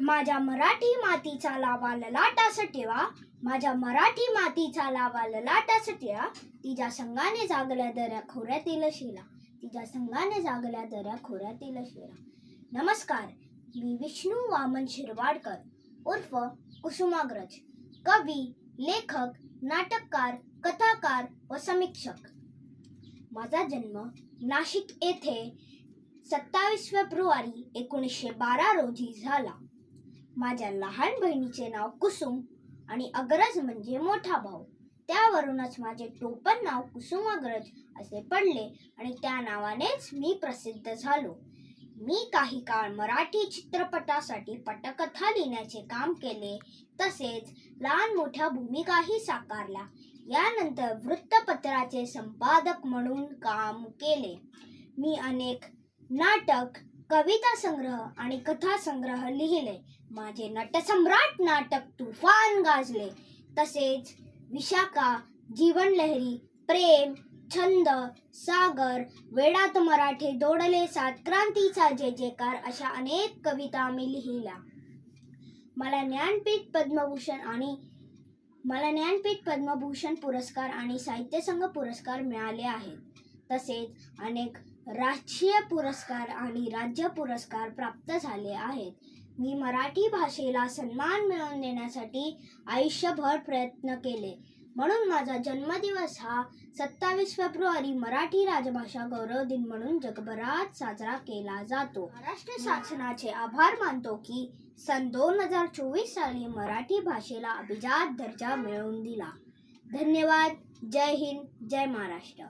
माझ्या मराठी मातीचा लावा ललाटास ठेवा. माझ्या मराठी मातीचा लावा ललाटास ठेवा. तिच्या संघाने जागल्या दऱ्या खोऱ्यातील शिला तिच्या संघाने जागल्या दऱ्या खोऱ्यातील शिला नमस्कार मी विष्णू वामन शिरवाडकर उर्फ कुसुमाग्रज कवी लेखक नाटककार कथाकार व समीक्षक. माझा जन्म नाशिक येथे सत्तावीस फेब्रुवारी एकोणीसशे बारा रोजी झाला. माझ्या लहान बहिणीचे नाव कुसुम आणि अग्रज म्हणजे मोठा भाऊ. त्यावरूनच माझे टोपण नाव कुसुम अग्रज असे पडले आणि त्या नावानेच मी प्रसिद्ध झालो. मी काही काळ मराठी चित्रपटासाठी पटकथा लिहिण्याचे काम केले. तसेच लहान मोठ्या भूमिकाही साकारल्या. यानंतर वृत्तपत्राचे संपादक म्हणून काम केले. मी अनेक नाटक कविता संग्रह आणि कथा संग्रह लिहिले. माझे नटसम्राट नाटक तुफान गाजले. तसेच विशाखा जीवनलहरी प्रेम छंद सागर वेडात मराठे दोडले सात क्रांतीचा जय जयकार अशा अनेक कविता मी लिहिल्या. मला ज्ञानपीठ पद्मभूषण आणि मला ज्ञानपीठ पद्मभूषण पुरस्कार आणि साहित्य संघ पुरस्कार मिळाले आहेत. तसेच अनेक राष्ट्रीय पुरस्कार आणि राज्य पुरस्कार प्राप्त झाले आहेत. मी मराठी भाषेला सन्मान मिळवून देण्यासाठी आयुष्यभर प्रयत्न केले. म्हणून माझा जन्मदिवस हा सत्तावीस फेब्रुवारी मराठी राजभाषा गौरव दिन म्हणून जगभरात साजरा केला जातो. महाराष्ट्र शासनाचे आभार मानतो की सन दोन हजार चोवीस साली मराठी भाषेला अभिजात दर्जा मिळवून दिला. धन्यवाद. जय हिंद. जय महाराष्ट्र.